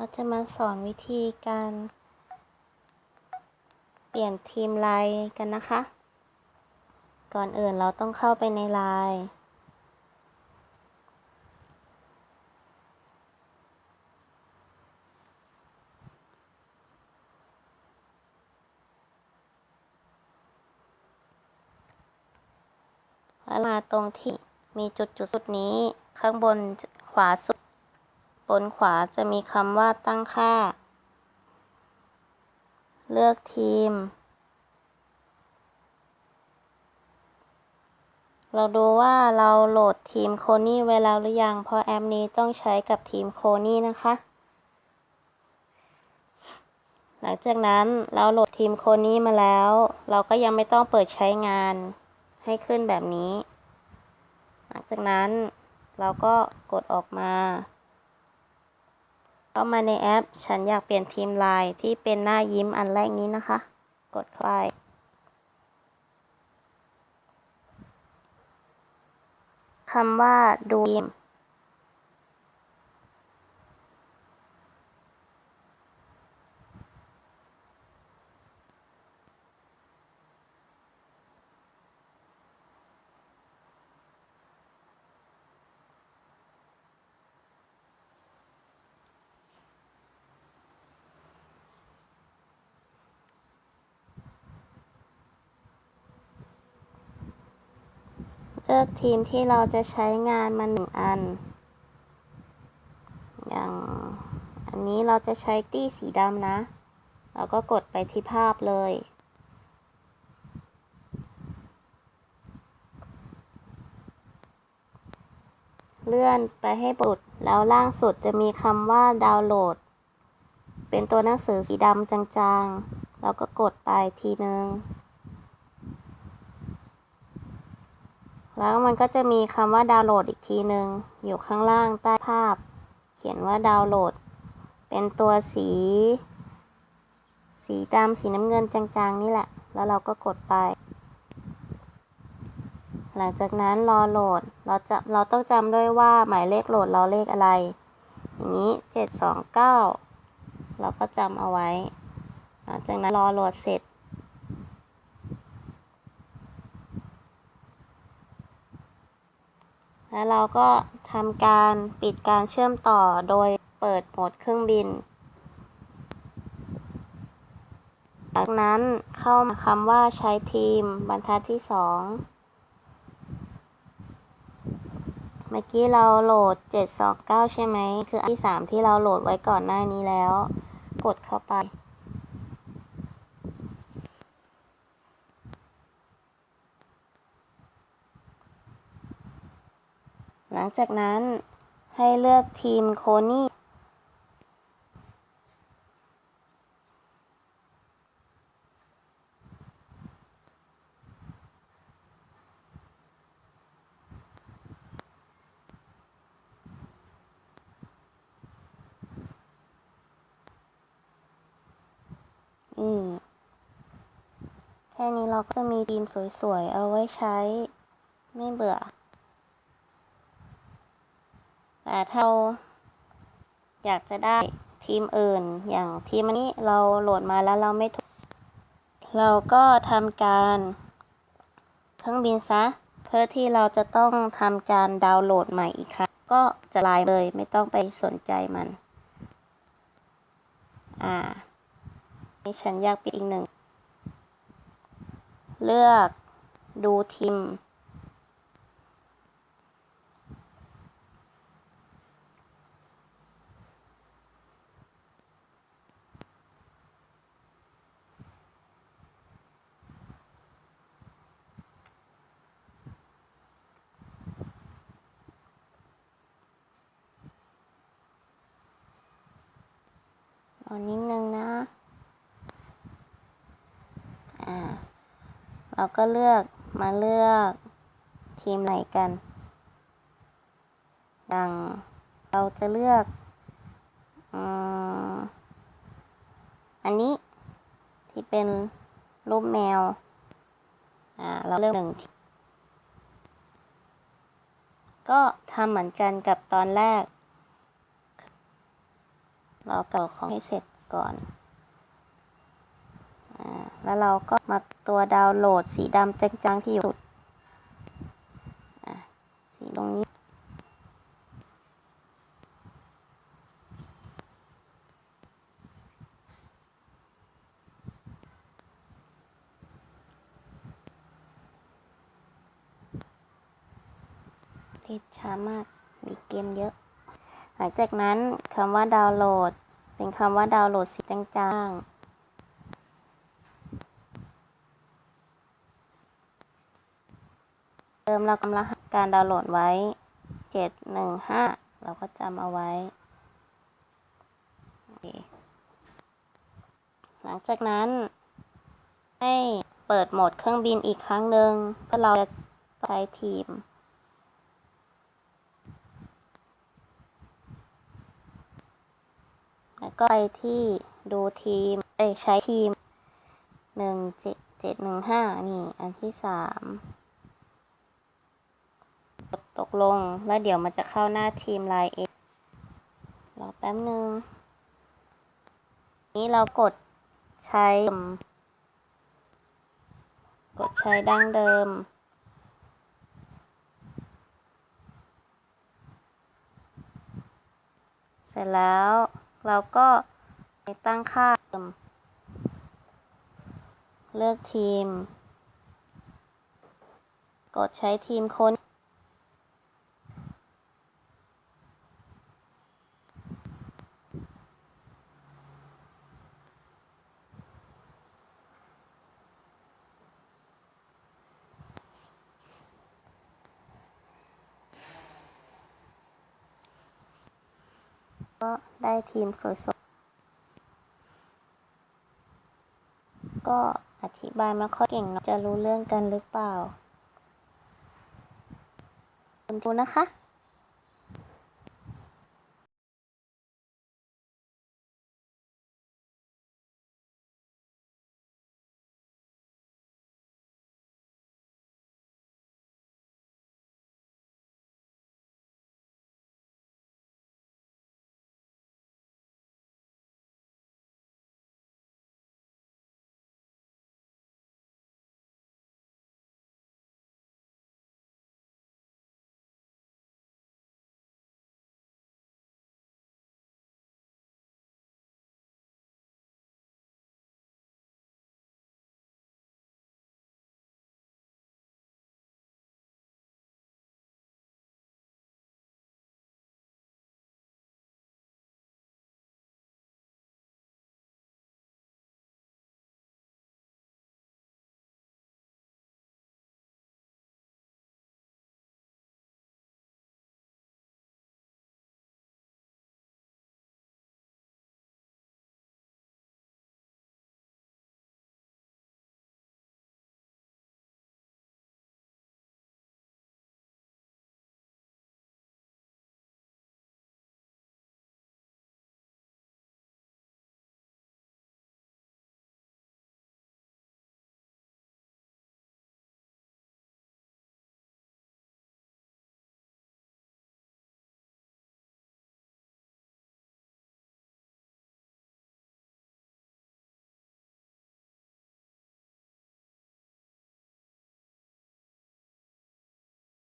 เราจะมาสอนวิธีการ เปลี่ยนทีมไลน์กันนะคะ ก่อนอื่นเราต้องเข้าไปในไลน์แล้วมาตรงที่มีจุดจุดสุดนี้ข้างบนขวาสุด บนขวาจะมีคำว่าตั้งค่า เลือกทีม เราดูว่าเราโหลดทีมโคนี่ไว้แล้วหรือยัง เพราะแอปนี้ต้องใช้กับทีมโคนี่นะคะ หลังจากนั้นเราโหลดทีมโคนี่มาแล้ว เราก็ยังไม่ต้องเปิดใช้งานให้ขึ้นแบบนี้ หลังจากนั้นเราก็กดออกมา เข้ามาในแอป ฉันอยากเปลี่ยนทีมไลน์ที่เป็นหน้ายิ้มอันแรกนี้นะคะ กดคลายคำว่าดูม เลือกทีมที่เราจะใช้งานมาหนึ่งอัน อย่างอันนี้เราจะใช้ตี้สีดำนะ เราก็กดไปที่ภาพเลย เลื่อนไปให้บุดแล้วล่างสุดจะมีคำว่าดาวน์โหลด เป็นตัวหนังสือสีดำจางๆ เราก็กดไปทีนึง แล้วมันก็จะมีคำว่าดาวน์โหลดอีกทีหนึ่งอยู่ข้างล่างใต้ภาพ เขียนว่าดาวน์โหลด เป็นตัวสี สีดำสีน้ำเงินจางๆนี่แหละ แล้วเราก็กดไป หลังจากนั้นรอโหลด เราจะเราต้องจำด้วยว่าหมายเลขโหลดเราเลขอะไร อย่างนี้ 729 เราก็จำเอาไว้ หลังจากนั้นรอโหลดเสร็จ แล้วเราก็ทำการปิดการเชื่อมต่อโดยเปิดโหมดเครื่องบิน จากนั้นเข้ามาคำว่าใช้ทีมบรรทัดที่ 2 เมื่อกี้เราโหลด 729 ใช่ไหม คืออันที่ 3 ที่เราโหลดไว้ก่อนหน้านี้แล้ว กดเข้าไป ลังจากนั้นให้เลือกทีมโคนี่ นี่ แค่นี้เราก็จะมีทีมสวยๆ เอาไว้ใช้ไม่เบื่อ ถ้าเราอยากจะได้ทีมอื่น อย่างทีมนนี้เราโหลดมาแล้วเราไม่ถูก เราก็ทำการเครื่องบินซะ เพื่อที่เราจะต้องทำการดาวน์โหลดใหม่อีกครั้งก็จะลายเลยไม่ต้องไปสนใจมัน อ่านี่ฉันอยากปิดอีกหนึ่ง เลือกดูทีม รอนิดนึงนะ อ่า เราก็เลือกมาเลือกทีมไหนกัน ดังเราจะเลือกออันนี้ที่เป็นรูปแมว อ่า เราเลือกหนึ่งทีก็ทำเหมือนกันกับตอนแรก รอเก่าของให้เสร็จก่อน แล้วเราก็มาตัวดาวน์โหลดสีดำจางๆที่อยู่สุดสีตรงนี้ที่ช้ามาก มีเกมเยอะ หลังจากนั้นคำว่าดาวน์โหลด เป็นคำว่าดาวน์โหลดสีจางๆเดิมเรากำลังการดาวน์โหลดไว้ 715 เราก็จำเอาไว้ หลังจากนั้น ให้เปิดโหมดเครื่องบินอีกครั้งหนึ่งเพื่อเราจะใช้ทีม แล้วก็ไปที่ดูทีม เอ้ใช้ทีมหนึ่งเจ็ดเจ็ดหนึ่งห้านี่ อันที่สามกดตกลง แล้วเดี๋ยวมันจะเข้าหน้าทีมไลน์เองรอแป๊บนึง นี้เรากดใช้ กดใช้ดั้งเดิมเสร็จแล้ว เราก็ไปตั้งค่าเดิมเลือกทีม กดใช้ทีมค้น ก็ได้ทีมสวยๆ ก็อธิบายไม่ค่อยเก่งเนาะจะรู้เรื่องกันหรือเปล่าคุณดูนะคะ